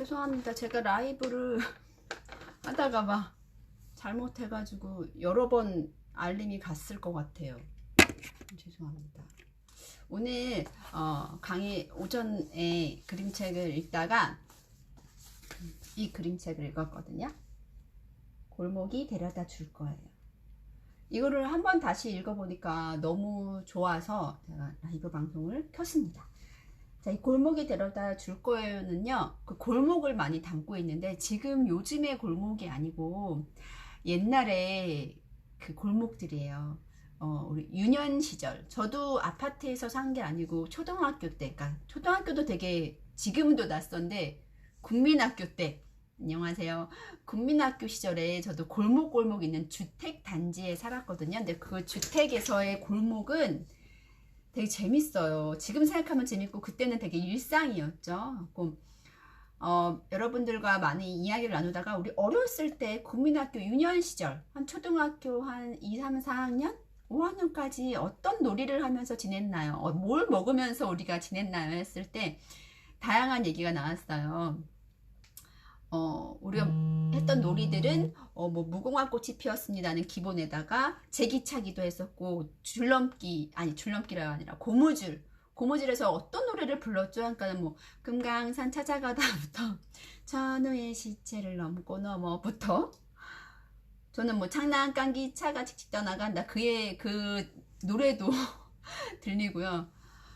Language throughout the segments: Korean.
죄송합니다. 제가 라이브를 하다가 막 잘못해가지고 여러 번 알림이 갔을 것 같아요. 죄송합니다. 오늘 어, 강의 오전에 그림책을 읽다가 이 그림책을 읽었거든요. 골목이 데려다 줄 거예요. 이거를 한번 다시 읽어보니까 너무 좋아서 제가 라이브 방송을 켰습니다. 자, 이 골목이 데려다 줄 거예요는요, 그 골목을 많이 담고 있는데, 지금 요즘의 골목이 아니고, 옛날에 그 골목들이에요. 어, 우리 유년 시절. 저도 아파트에서 산 게 아니고, 초등학교 때, 그러니까 초등학교도 되게 지금도 낯선데, 국민학교 때, 안녕하세요. 국민학교 시절에 저도 골목골목 있는 주택 단지에 살았거든요. 근데 그 주택에서의 골목은 되게 재밌어요. 지금 생각하면 재밌고 그때는 되게 일상이었죠. 그, 어, 여러분들과 많이 이야기를 나누다가 우리 어렸을 때 국민학교 유년 시절 한 초등학교 한 2, 3, 4학년 5학년까지 어떤 놀이를 하면서 지냈나요? 어, 뭘 먹으면서 우리가 지냈나요? 했을 때 다양한 얘기가 나왔어요. 어, 우리가 했던 놀이들은 어, 뭐 무궁화 꽃이 피었습니다는 기본에다가 제기차기도 했었고 줄넘기 아니 줄넘기가 아니라 고무줄 고무줄에서 어떤 노래를 불렀죠? 그러니까 뭐 금강산 찾아가다부터 천우의 시체를 넘고 넘어부터 저는 뭐 장난감 기 차가 칙칙 떠나간다 그의 그 노래도 들리고요.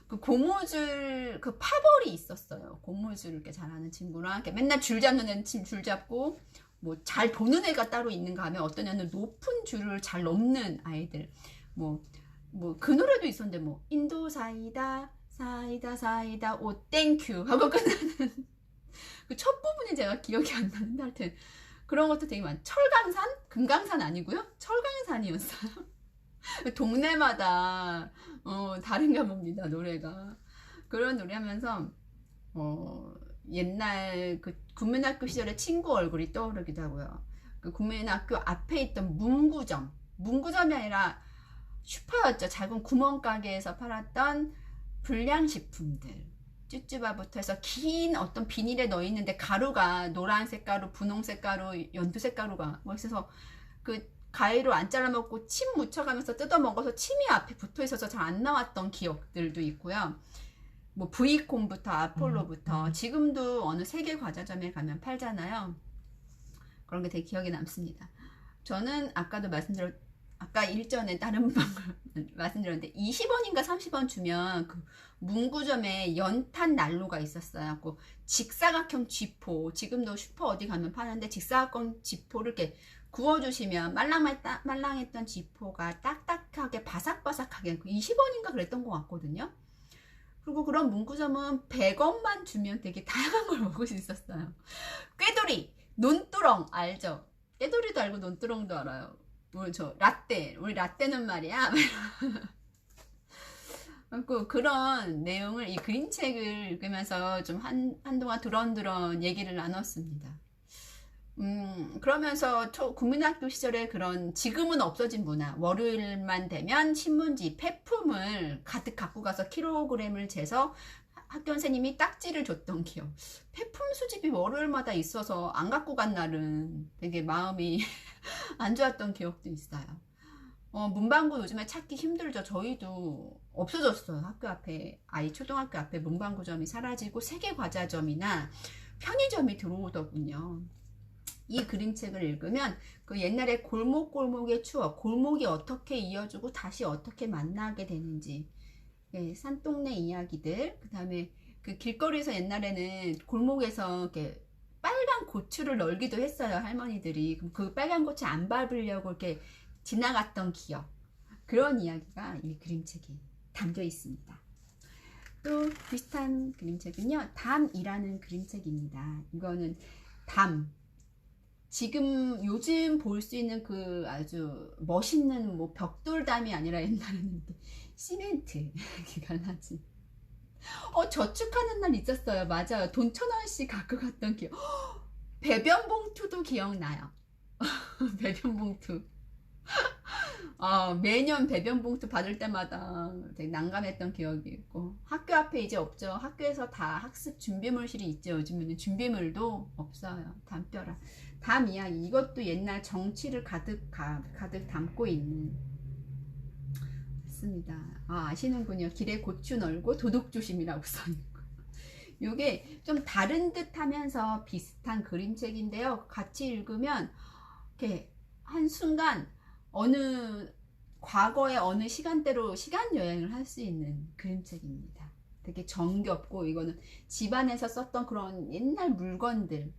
그 고무줄 그 파벌이 있었어요. 고무줄 이렇게 잘하는 친구랑 이렇게 맨날 줄 잡는 애는 줄 잡고 뭐 잘 보는 애가 따로 있는가 하면 어떤 애는 높은 줄을 잘 넘는 아이들. 뭐 뭐 그 노래도 있었는데 뭐 인도 사이다 사이다 사이다 오 땡큐 하고 끝나는 그 첫 부분이 제가 기억이 안 나는데 하여튼 그런 것도 되게 많 철강산? 금강산 아니고요? 철강산이었어요 동네마다 어, 다른가 봅니다 노래가. 그런 노래 하면서 어, 옛날 그 국민학교 시절의 친구 얼굴이 떠오르기도 하고요. 그 국민학교 앞에 있던 문구점. 문구점이 아니라 슈퍼였죠. 작은 구멍가게에서 팔았던 불량식품들. 쭈쭈바부터 해서 긴 어떤 비닐에 넣어 있는데 가루가 노란색 가루, 분홍색 가루, 연두색 가루가 뭐 있어서 그 가위로 안 잘라 먹고 침 묻혀가면서 뜯어 먹어서 침이 앞에 붙어 있어서 잘 안 나왔던 기억들도 있고요. 뭐 브이콘부터 아폴로부터 지금도 어느 세계 과자점에 가면 팔잖아요. 그런 게 되게 기억에 남습니다. 저는 아까도 말씀드렸 아까 일전에 다른 방을 말씀드렸는데 20원인가 30원 주면 그 문구점에 연탄 난로가 있었어요. 그 직사각형 쥐포 지금도 슈퍼 어디 가면 파는데 직사각형 쥐포를 이렇게 구워주시면 말랑말랑, 말랑했던 지포가 딱딱하게 바삭바삭하게 20원인가 그랬던 것 같거든요. 그리고 그런 문구점은 100원만 주면 되게 다양한 걸 먹을 수 있었어요. 꾀돌이, 논두렁 알죠? 꾀돌이도 알고 논두렁도 알아요. 우리 저 라떼, 우리 라떼는 말이야. 그 그런 내용을 이 그림책을 읽으면서 좀 한, 한동안 두런두런 얘기를 나눴습니다. 음, 그러면서 초, 국민학교 시절에 그런 지금은 없어진 문화, 월요일만 되면 신문지, 폐품을 가득 갖고 가서 킬로그램을 재서 학교 선생님이 딱지를 줬던 기억. 폐품 수집이 월요일마다 있어서 안 갖고 간 날은 되게 마음이 안 좋았던 기억도 있어요. 어, 문방구 요즘에 찾기 힘들죠. 저희도 없어졌어요. 학교 앞에, 아이 초등학교 앞에 문방구점이 사라지고 세계 과자점이나 편의점이 들어오더군요. 이 그림책을 읽으면 그 옛날에 골목골목의 추억, 골목이 어떻게 이어지고 다시 어떻게 만나게 되는지, 예, 산동네 이야기들, 그 다음에 그 길거리에서 옛날에는 골목에서 이렇게 빨간 고추를 널기도 했어요, 할머니들이. 그럼 그 빨간 고추 안 밟으려고 이렇게 지나갔던 기억. 그런 이야기가 이 그림책에 담겨 있습니다. 또 비슷한 그림책은요, 담이라는 그림책입니다. 이거는 담, 지금 요즘 볼 수 있는 그 아주 멋있는 뭐 벽돌담이 아니라 옛날에는 시멘트 나지. 어 저축하는 날 있었어요. 맞아요. 돈 천 원씩 갖고 갔던 기억. 배변 봉투도 기억나요. 배변 봉투. 아, 매년 배변 봉투 받을 때마다 되게 난감했던 기억이 있고 학교 앞에 이제 없죠. 학교에서 다 학습 준비물실이 있죠. 요즘에는 준비물도 없어요. 담벼락. 담 이야기. 이것도 옛날 정치를 가득 가, 가득 담고 있는 맞습니다. 아, 아시는군요. 길에 고추 널고 도둑 조심이라고 써있는 거. 요게 좀 다른 듯 하면서 비슷한 그림책인데요. 같이 읽으면 이렇게 한순간 어느 과거의 어느 시간대로 시간 여행을 할 수 있는 그림책입니다. 되게 정겹고 이거는 집안에서 썼던 그런 옛날 물건들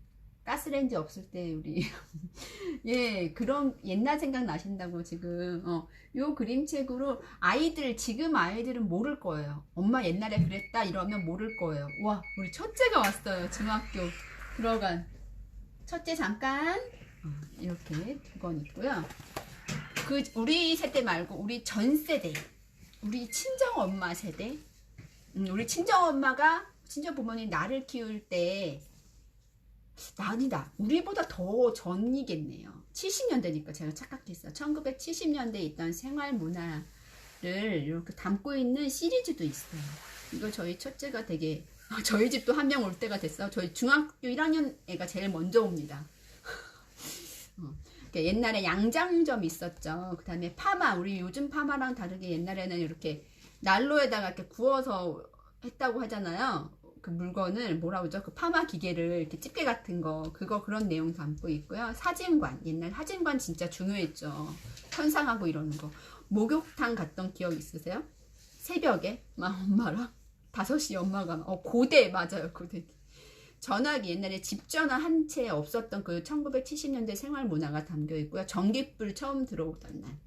가스레인지 없을 때 우리 예 그런 옛날 생각 나신다고 지금 어, 요 그림책으로 아이들 지금 아이들은 모를 거예요. 엄마 옛날에 그랬다 이러면 모를 거예요. 와 우리 첫째가 왔어요 중학교. 들어간. 첫째 잠깐. 어, 이렇게 두 권 있고요 그 우리 세대 말고 우리 전 세대 우리 친정 엄마 세대 음, 우리 친정 엄마가 친정 부모님 나를 키울 때 아니다. 우리보다 더 전이겠네요. 70년대니까 제가 착각했어요. 1970년대에 있던 생활 문화를 이렇게 담고 있는 시리즈도 있어요. 이거 저희 첫째가 되게 저희 집도 한 명 올 때가 됐어. 저희 중학교 1학년 애가 제일 먼저 옵니다. 어, 옛날에 양장점 있었죠. 그 다음에 파마. 우리 요즘 파마랑 다르게 옛날에는 이렇게 난로에다가 이렇게 구워서 했다고 하잖아요. 그 물건을 뭐라 그러죠? 그 파마 기계를 이렇게 집게 같은 거 그거 그런 내용 담고 있고요. 사진관 옛날 사진관 진짜 중요했죠. 현상하고 이러는 거. 목욕탕 갔던 기억 있으세요? 새벽에 막 엄마랑 5시 엄마가 어 고대 맞아요 고대 전화기 옛날에 집 전화 한 채 없었던 그 1970년대 생활 문화가 담겨 있고요. 전기불 처음 들어오던 날.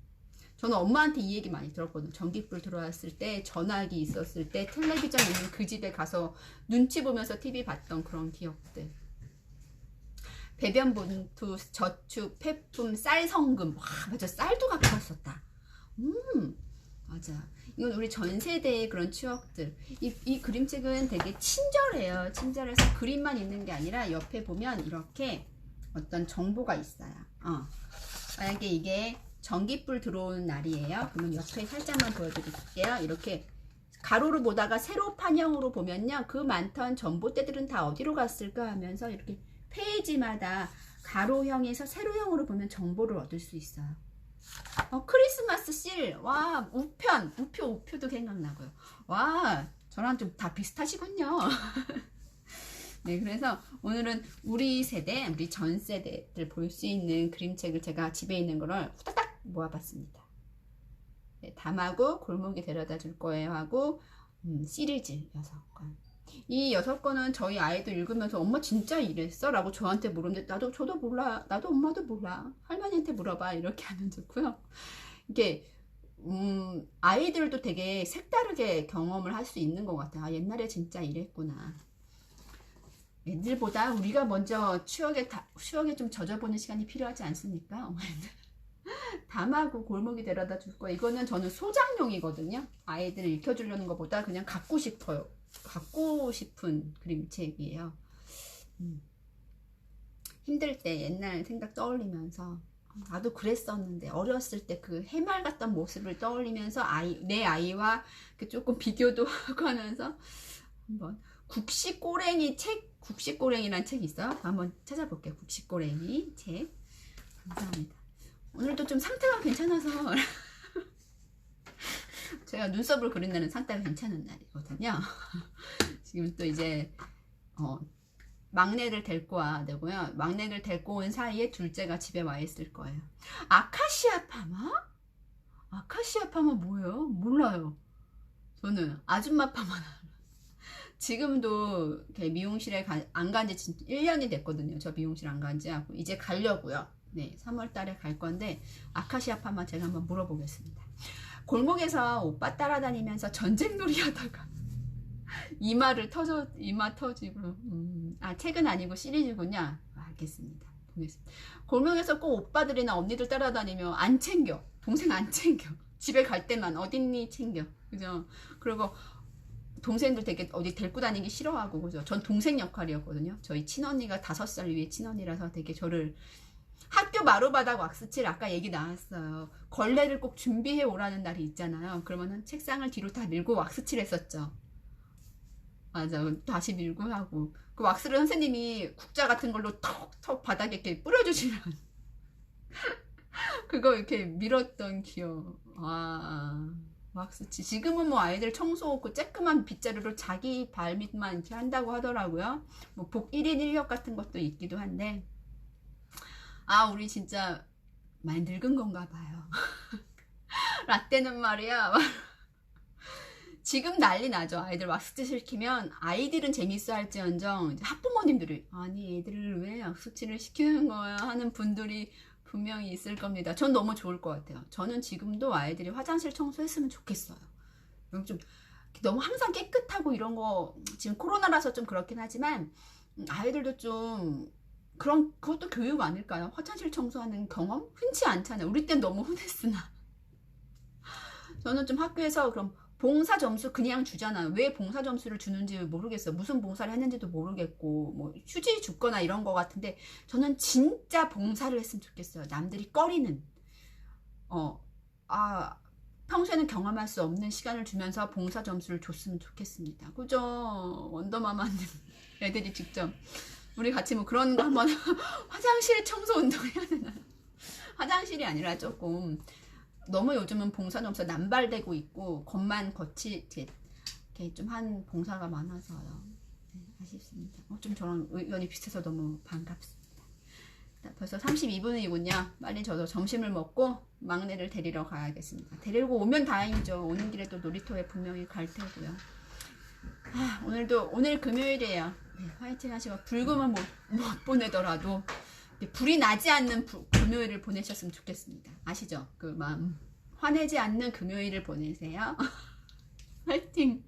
저는 엄마한테 이 얘기 많이 들었거든요. 전기불 들어왔을 때, 전화기 있었을 때, 텔레비전 있는 그 집에 가서 눈치 보면서 TV 봤던 그런 기억들. 배변 분투, 저축, 폐품, 쌀 성금. 와, 맞아. 쌀도 갖고 왔었다. 음, 맞아. 이건 우리 전 세대의 그런 추억들. 이, 이 그림책은 되게 친절해요. 친절해서 그림만 있는 게 아니라 옆에 보면 이렇게 어떤 정보가 있어요. 어. 만약에 이게 전기불 들어오는 날이에요. 그러면 옆에 살짝만 보여드릴게요. 이렇게 가로로 보다가 세로 판형으로 보면요. 그 많던 전봇대들은 다 어디로 갔을까 하면서 이렇게 페이지마다 가로형에서 세로형으로 보면 정보를 얻을 수 있어요. 어, 크리스마스 실, 와, 우편, 우표, 우표도 생각나고요. 와, 저랑 좀 다 비슷하시군요. 네, 그래서 오늘은 우리 세대, 우리 전 세대들 볼 수 있는 그림책을 제가 집에 있는 거를 후다닥 모아봤습니다. 네, 담하고 골목에 데려다 줄 거예요 하고 음, 시리즈 6권 이 6권은 저희 아이들 읽으면서 엄마 진짜 이랬어? 라고 저한테 물었는데 나도 저도 몰라 나도 엄마도 몰라 할머니한테 물어봐 이렇게 하면 좋고요 이게 음, 아이들도 되게 색다르게 경험을 할 수 있는 것 같아요 아, 옛날에 진짜 이랬구나 애들보다 우리가 먼저 추억에, 다, 추억에 좀 젖어보는 시간이 필요하지 않습니까? 담하고 골목이 데려다 줄 거예요. 이거는 저는 소장용이거든요. 아이들 읽혀주려는 것보다 그냥 갖고 싶어요. 갖고 싶은 그림책이에요. 음. 힘들 때 옛날 생각 떠올리면서 나도 그랬었는데 어렸을 때 그 해말 같던 모습을 떠올리면서 아이 내 아이와 그 조금 비교도 하고 하면서 한번 국시꼬랭이 책 국시꼬랭이란 책이 있어요. 한번 찾아볼게요. 국시꼬랭이 책 감사합니다. 오늘도 좀 상태가 괜찮아서 제가 눈썹을 그린다는 상태가 괜찮은 날이거든요. 지금 또 이제 어, 막내를 데리고 와야 되고요. 막내를 데리고 온 사이에 둘째가 집에 와 있을 거예요. 아카시아 파마? 아카시아 파마 뭐예요? 몰라요. 저는 아줌마 파마 지금도 미용실에 안 간 지 1년이 됐거든요. 저 미용실 안 간지 하고 이제 가려고요. 네, 3월 달에 갈 건데 아카시아 파마 제가 한번 물어보겠습니다. 골목에서 오빠 따라다니면서 전쟁놀이 하다가 이마를 터져 이마 터지고 음, 아 책은 아니고 시리즈군요. 아, 알겠습니다. 보겠습니다. 골목에서 꼭 오빠들이나 언니들 따라다니며 안 챙겨 동생 안 챙겨 집에 갈 때만 어딨니 챙겨 그죠? 그리고 동생들 되게 어디 데리고 다니기 싫어하고 그죠? 전 동생 역할이었거든요. 저희 친언니가 다섯 살 위에 친언니라서 되게 저를 학교 마루바닥 왁스칠 아까 얘기 나왔어요. 걸레를 꼭 준비해 오라는 날이 있잖아요. 그러면은 책상을 뒤로 다 밀고 왁스칠 했었죠. 맞아. 다시 밀고 하고. 그 왁스를 선생님이 국자 같은 걸로 턱턱 바닥에 이렇게 뿌려주시면. 그거 이렇게 밀었던 기억. 아, 왁스치. 지금은 뭐 아이들 청소 그 쬐끄만 빗자루로 자기 발밑만 이렇게 한다고 하더라고요. 뭐 복 1인 1역 같은 것도 있기도 한데. 아, 우리 진짜 많이 늙은 건가 봐요. 라떼는 말이야. 지금 난리 나죠. 아이들 왁스치 시키면 아이들은 재밌어 할지언정 학부모님들이 아니 애들을 왜 왁스치를 시키는 거야 하는 분들이 분명히 있을 겁니다. 전 너무 좋을 것 같아요. 저는 지금도 아이들이 화장실 청소했으면 좋겠어요. 음, 좀 너무 항상 깨끗하고 이런 거 지금 코로나라서 좀 그렇긴 하지만 음, 아이들도 좀 그런 그것도 교육 아닐까요? 화장실 청소하는 경험 흔치 않잖아요. 우리 땐 너무 흔했으나 저는 좀 학교에서 그럼 봉사 점수 그냥 주잖아요. 왜 봉사 점수를 주는지 모르겠어요. 무슨 봉사를 했는지도 모르겠고 뭐 휴지 줬거나 이런 거 같은데 저는 진짜 봉사를 했으면 좋겠어요. 남들이 꺼리는 어 아 평소에는 경험할 수 없는 시간을 주면서 봉사 점수를 줬으면 좋겠습니다. 그죠? 원더마마님 애들이 직접 우리 같이 뭐 그런 거 한번 화장실 청소 운동 해야 되나요? 화장실이 아니라 조금 너무 요즘은 봉사 점수 남발되고 있고 겉만 겉이 이렇게, 좀 한 봉사가 많아서요. 네, 아쉽습니다. 어, 좀 저랑 의견이 비슷해서 너무 반갑습니다. 자, 벌써 32분이군요. 빨리 저도 점심을 먹고 막내를 데리러 가야겠습니다. 데리고 오면 다행이죠. 오는 길에 또 놀이터에 분명히 갈 테고요. 아, 오늘도 오늘 금요일이에요. 네, 화이팅 하시고 불금은 못, 못 보내더라도 불이 나지 않는 부- 금요일을 보내셨으면 좋겠습니다. 아시죠? 그 마음 화내지 않는 금요일을 보내세요. 화이팅!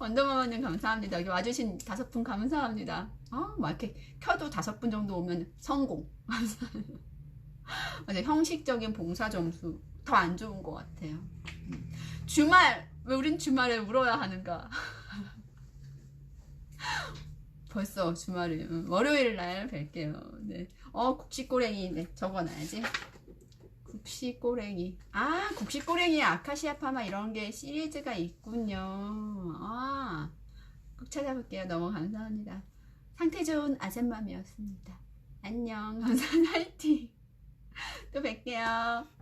원더마마님 감사합니다. 여기 와주신 다섯 분 감사합니다. 아, 막 이렇게 켜도 다섯 분 정도 오면 성공. 맞아, 형식적인 봉사 점수 더 안 좋은 것 같아요. 음. 주말 왜 우린 주말에 울어야 하는가? 벌써 주말에 음, 월요일 날 뵐게요. 네. 어 국시꼬랭이 네 적어놔야지. 국시꼬랭이 아 국시꼬랭이 아카시아 파마 이런 게 시리즈가 있군요. 아 꼭 찾아볼게요. 너무 감사합니다. 상태 좋은 아셈맘이었습니다. 안녕 감사합니다. 화이팅 또 뵐게요.